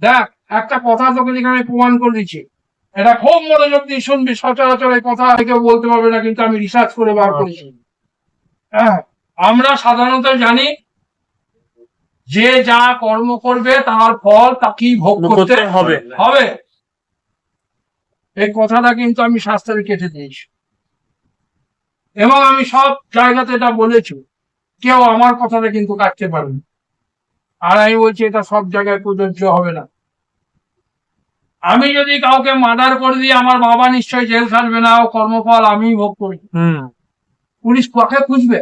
দেখ একটা কথা তোকে এখানে প্রমাণ করে দিচ্ছি। এটা খুব মনোযোগ দিয়ে শুনবি সচরাচর এই কথা কেউ বলতে পারবে না কিন্তু আমি রিসার্চ করে বার করেছি। হ্যাঁ আমরা সাধারণত জানি যে যা কর্ম করবে তার ফল তাকেই ভোগ করতে হবে। হবে। এই কথাটা কিন্তু আমি শাস্ত্রে কেটে দিয়েছি। এবং আমি সব জায়গাতে এটা বলেছি। কেউ আমার কথাটা কিন্তু কাটতে পারবে না। আর আমি বলছি এটা সব জায়গায় প্রযোজ্য হবে না। আমি যদি কাউকে মার্ডার করে দিই আমার বাবা নিশ্চয়ই জেল খাটবে না ও কর্মফল আমি ভোগ করি। পুলিশ কাকে খুঁজবে?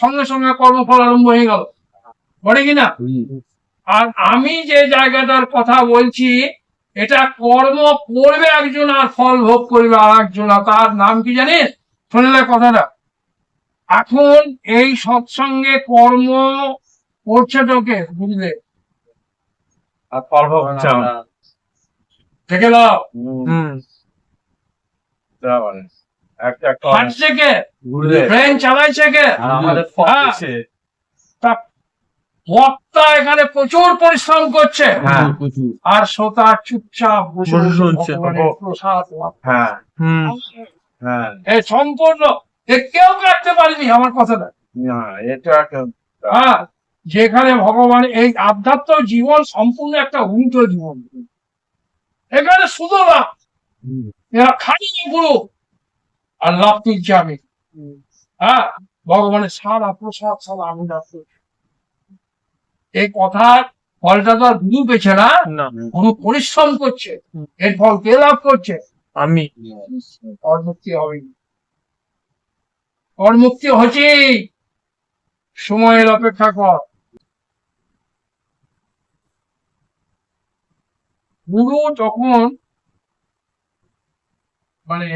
সঙ্গে সঙ্গে কর্মফল আরম্ভ হয়ে গেল। বলে কিনা আর আমি যে জায়গাটার কথা বলছি এটা কর্ম করবে একজন আর ফল ভোগ করবে আর একজন আর তার নাম কি জানিস? শুনলে কথাটা। এখন এই সৎসঙ্গে কর্ম তোকে বুঝলে? আর ফল ভোগ হচ্ছে আমার। থেকে দাও। হাঁটছে কে? ট্রেন চালাইছে কে? হ্যাঁ। দিচ্ছে। তা বক্তা এখানে প্রচুর পরিশ্রম করছে। হ্যাঁ। আর শ্রোতা চুপচাপ বসে প্রসাদ হ্যাঁ। হ্যাঁ। এই সম্পূর্ণ এ কেউ কাটতে পারিনি আমার কথাটা। না, এটা একটা হ্যাঁ। যেখানে ভগবান এই আধ্যাত্ম জীবন সম্পূর্ণ একটা উল্টো জীবন। এখানে শুধু লাভ। এরা খালি গুরু আর লাভ নিচ্ছে আমি? হ্যাঁ? ভগবানের সারা প্রসাদ সারা আমি লাভ। এই কথার ফলটা তো আর গুরু পেছে না। গুরু পরিশ্রম করছে। এর ফল কে লাভ করছে? আমি। কর্মুক্তি হবে কর্মুক্তি হচ্ছে সময়ের অপেক্ষা কর। গুরু যখন মানে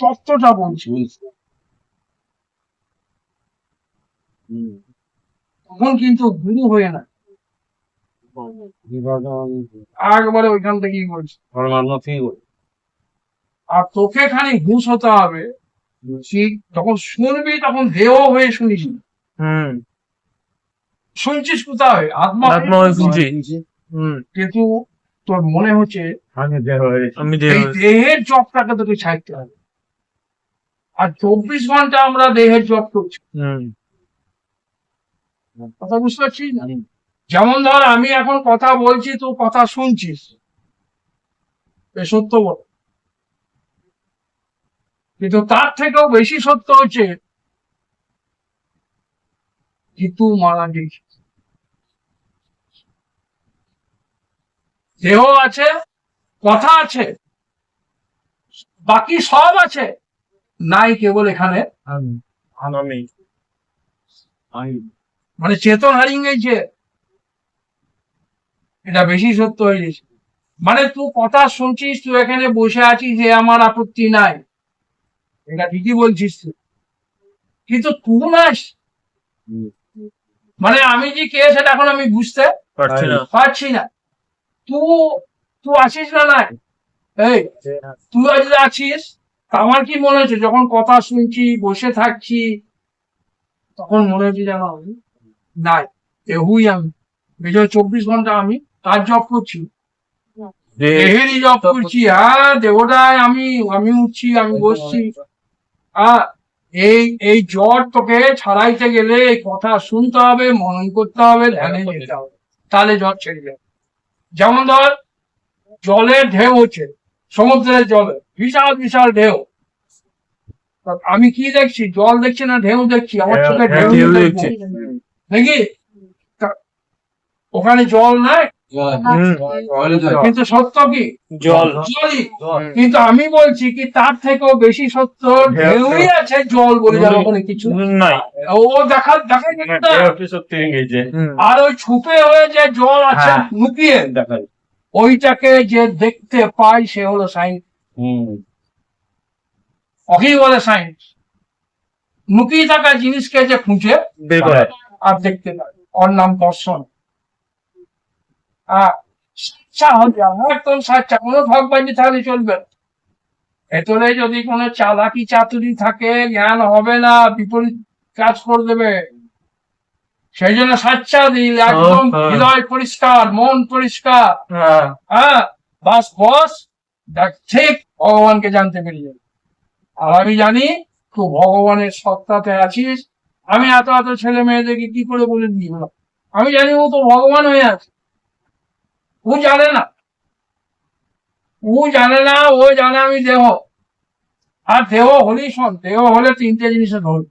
তত্ত্বটা বলছে তখন কিন্তু গুরু হয়ে না। একবারে ওইখান থেকেই বলছে। আর তোকে খালি ঘুষ হতে হবে যখন শুনবি তখন দেহ হয়ে শুনিস। হুম। শুনছিস কোথায় আত্মা আত্মা শুনছি কিন্তু তোর মনে হচ্ছে আমি দেহের জবটাকে তোকে ছাড়তে হবে। আর চব্বিশ ঘণ্টা আমরা দেহের জব করছি। কথা বুঝতে পারছিস না? যেমন ধর আমি এখন কথা বলছি তো কথা শুনছিস। এ সত্য বল। কিন্তু তার থেকেও বেশি সত্য হচ্ছে জিতু মারা গেছে দেহ আছে কথা আছে বাকি সব আছে। নাই কেবল এখানে মানে চেতন হারিয়ে গেছে। এটা বেশি সত্য হয়ে গেছে। মানে তুই কথা শুনছিস তুই এখানে বসে আছিস যে আমার আপত্তি নাই। এটা ঠিকই বলছিস তুই কিন্তু তুই নাস। মানে আমি যে কে সেটা এখন আমি বুঝতে পারছি না। পারছি না। তুই তুই আছিস না নাই এই তুই আজ আছিস আমার কি মনে হচ্ছে? যখন কথা শুনছি বসে থাকছি তখন মনে হচ্ছে যেন আমি নাই। এহুই আমি। বিজয় চব্বিশ ঘণ্টা আমি কাজ জব করছি। দেহেরই জব করছি। হ্যাঁ দেবতায় আমি আমি উঠছি আমি বসছি। হ্যাঁ এই এই জ্বর তোকে ছাড়াইতে গেলে এই কথা শুনতে হবে মনন করতে হবে ধ্যানে যেতে হবে। তাহলে জ্বর ছেড়ে যাবে। যেমন ধর জলের ঢেউ হচ্ছে সমুদ্রের জলে বিশাল বিশাল ঢেউ। আমি কি দেখছি? জল দেখছি না ঢেউ দেখছি? আমার চোখে হ্যাঁ, ঢেউ দেখছি। নাকি? ওখানে জল নাই। কিন্তু সত্য কি? জল। জলই। কিন্তু আমি বলছি কি তার থেকেও বেশি সত্য ঢেউই আছে জল বলে যাবে ওখানে কিছু নাই। ও দেখা দেখা সত্যি গেছে। আর ওই ছুপে হয়ে যে জল আছে হ্যাঁ। লুকিয়ে দেখা ওইটাকে যে দেখতে পাই সে হলো সাইন্স হুম। ওকেই বলে সাইন্স লুকিয়ে থাকা জিনিসকে যে খুঁজে আর দেখতে পাই। ওর নাম দর্শন। একদম সাচ্চা কোনো ভগবানী তাহলে চলবে। ভেতরে যদি কোনো চালাকি চাতুরি থাকে জ্ঞান হবে না বিপরীত কাজ করে দেবে। সেই জন্য সাচ্চা দিল একদম হ্যাঁ। হৃদয় পরিষ্কার মন পরিষ্কার। হ্যাঁ। হ্যাঁ বাস বস দেখ ঠিক ভগবানকে জানতে পেরে যাবে। আর আমি জানি তুই ভগবানের সত্তাতে আছিস। আমি এত এত ছেলে মেয়েদেরকে কি করে বলে দিই আমি জানি ও তো ভগবান হয়ে আছে। ও জানে না। ও জানে না ও জানে আমি দেহ। আর দেহ হলেই শোন দেহ হলে তিনটে জিনিসে ধরবে।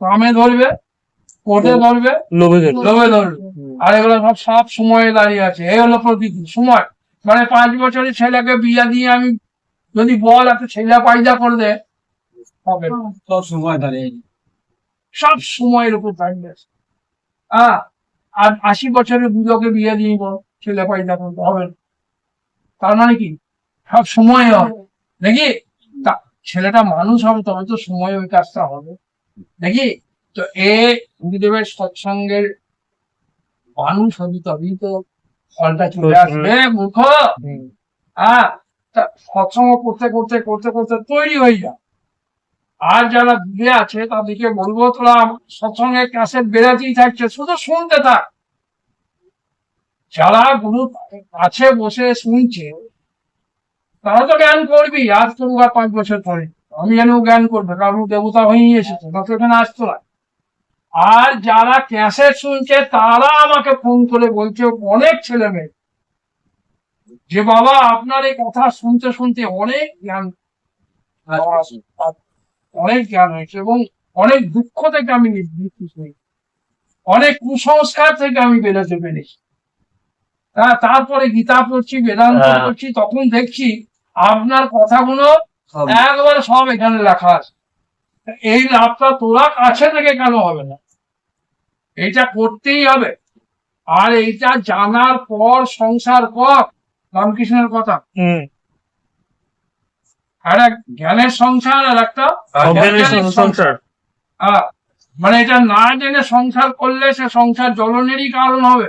কামে ধরবে কোর্টে ধরবে লোভে লোভে ধরবে। আর এগুলো সব সব সময়ে দাঁড়িয়ে আছে। এই হলো প্রকৃতি সময়। মানে পাঁচ বছরের ছেলেকে বিয়ে দিয়ে আমি যদি বল একটা ছেলে পায়দা করে দে হবে। সব সময় দাঁড়িয়ে সব সময়ের উপর দাঁড়িয়ে আছে। হ্যাঁ আর আশি বছরের বুড়োকে বিয়ে দিয়ে বল। ছেলে পায়দা করতে হবে তার মানে কি? সব সময় হবে ছেলেটা মানুষ হবে তবে তো সময় ওই কাজটা হবে। দেখি তো এ গুরুদেবের সৎসঙ্গের মানুষ হবি তবেই তো ফলটা চলে আসবে মূর্খ। হ্যাঁ তা সৎসঙ্গ করতে করতে করতে করতে তৈরি হয়ে যা। আর যারা দূরে আছে তাদেরকে বলব তোরা সৎসঙ্গের ক্লাসে বেড়াতেই থাকছে শুধু শুনতে থাক। যারা গুরু আছে বসে শুনছে তারা তো জ্ঞান করবি আজ আর পাঁচ বছর পরে। আমি ও জ্ঞান করবে কারণ দেবতা হয়েই এসেছে তা তো এখানে আসতো না আর যারা ক্যাসেট শুনছে তারা আমাকে ফোন করে বলছে অনেক ছেলে মেয়ে। যে বাবা আপনার এই কথা শুনতে শুনতে অনেক জ্ঞান অনেক জ্ঞান হয়েছে এবং অনেক দুঃখ থেকে আমি নিবৃত্তি হই অনেক কুসংস্কার থেকে আমি বেরোতে পেরেছি। তা- তারপরে গীতা পড়ছি বেদান্ত হ্যাঁ। পড়ছি তখন দেখছি আপনার কথাগুলো একবার সব এখানে লেখা আছে। এই লাভটা তোরা কাছে থেকে কেন হবে না? এটা করতেই হবে। আর এইটা জানার পর সংসার কর রামকৃষ্ণের কথা। আর এক জ্ঞানের সংসার আর একটা সংসার। আহ, মানে এটা না জেনে সংসার করলে সে সংসার জ্বলনেরই কারণ হবে।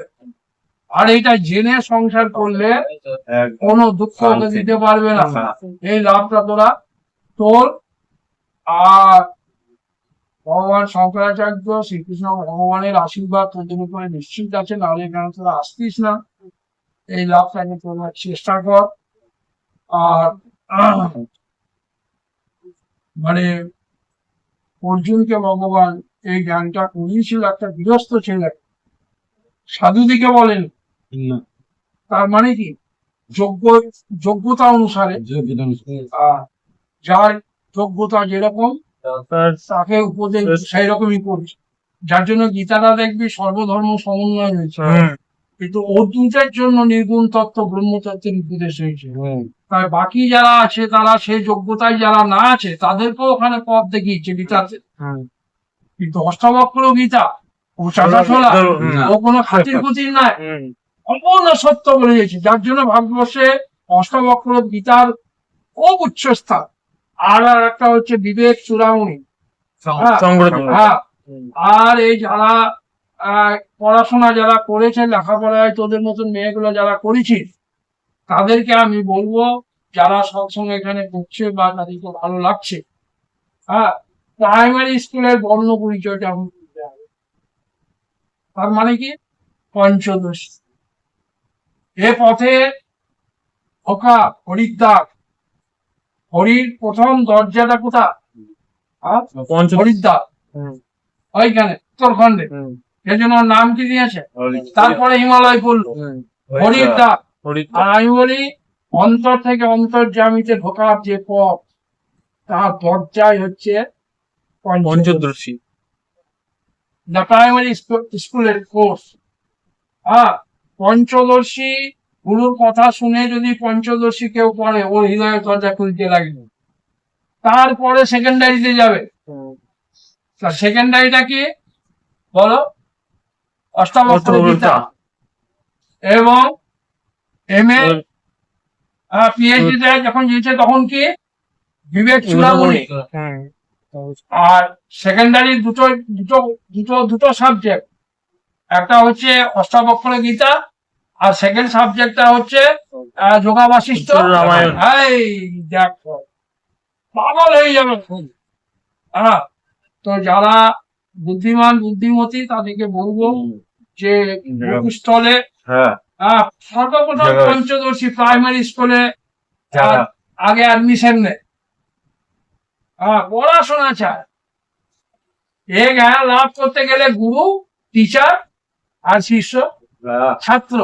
আর এটা জেনে সংসার করলে কোনো দুঃখ দিতে পারবে না। এই লাভটা তোরা তোর আর ভগবান শঙ্করাচার্য শ্রীকৃষ্ণ ভগবানের আশীর্বাদ তোদের উপরে নিশ্চিত আছে নাহলে এখানে তোরা আসতিস না। এই লাভটাকে তোরা চেষ্টা কর। আর মানে অর্জুনকে ভগবান এই জ্ঞানটা করিয়েছিল একটা গৃহস্থ ছেলে। সাধুদিকে বলেন তার মানে কি? যোগ্য যোগ্যতা অনুসারে যার যোগ্যতা যেরকম তাকে উপদেশ সেই রকমই করছে। যার জন্য গীতাটা দেখবি সর্বধর্ম সমন্বয় হয়েছে। কিন্তু অদ্বৈতের জন্য নির্গুণ তত্ত্ব ব্রহ্মতত্ত্বের উপদেশ হয়েছে। তাই বাকি যারা আছে তারা সেই যোগ্যতায় যারা না আছে তাদেরকেও ওখানে পথ দেখিয়েছে গীতাতে। হুম। কিন্তু অষ্টবক্র গীতা ও চাঁদা। ও কোনো খাতির খুতির নাই সম্পূর্ণ সত্য বলে গেছে যার জন্য ভারতবর্ষে অষ্টবক্র গীতার খুব উচ্চ স্থান আর আর একটা হচ্ছে বিবেক চূড়ামণি। হ্যাঁ, হ্যাঁ। আর এই যারা পড়াশোনা যারা করেছে লেখাপড়ায় তোদের মতন মেয়েগুলো যারা করেছিস তাদেরকে আমি বলব যারা সবসময় এখানে পড়ছে বা তাদেরকে ভালো লাগছে হ্যাঁ প্রাইমারি স্কুলের বর্ণ পরিচয়টা আমি তার মানে কি? পঞ্চদশ। এ পথে ওকা হরিদ্বার। হরির প্রথম দরজাটা কোথা? হরিদ্বার। ওইখানে উত্তরখণ্ডে। এর জন্য নাম কি দিয়েছে? তারপরে হিমালয় পড়ল। হরিদ্বার। আর আমি বলি অন্তর থেকে অন্তর্জামিতে ঢোকার যে পথ তার দরজায় হচ্ছে পঞ্চদর্শী দ্য প্রাইমারি স্কুলের কোর্স হ্যাঁ পঞ্চদর্শী গুরুর কথা শুনে যদি পঞ্চদশী কেউ পড়ে ওর হৃদয়ের দরজা খুলতে লাগবে। তারপরে সেকেন্ডারিতে যাবে। সেকেন্ডারিটা কি? বলো। অষ্টাবক্র গীতা। এবং এম এ পিএইচডি তে যখন দিয়েছে তখন কি? বিবেক চূড়ামণি। হুম। আর সেকেন্ডারি দুটো দুটো দুটো দুটো সাবজেক্ট একটা হচ্ছে অষ্টাবক্র গীতা আর সেকেন্ড সাবজেক্টটা হচ্ছে যোগা বাশিষ্ঠ রামায়ণ। এই দেখো। পাগল হয়ে যাবে হ্যাঁ তো যারা বুদ্ধিমান বুদ্ধিমতী তাদেরকে বলব যে স্থলে হ্যাঁ। সর্বপ্রথম পঞ্চদশী প্রাইমারি স্কুলে আগে অ্যাডমিশন নেয়। হ্যাঁ পড়াশোনা চায়। এ জ্ঞান লাভ করতে গেলে গুরু টিচার আর শিষ্য হ্যাঁ, ছাত্র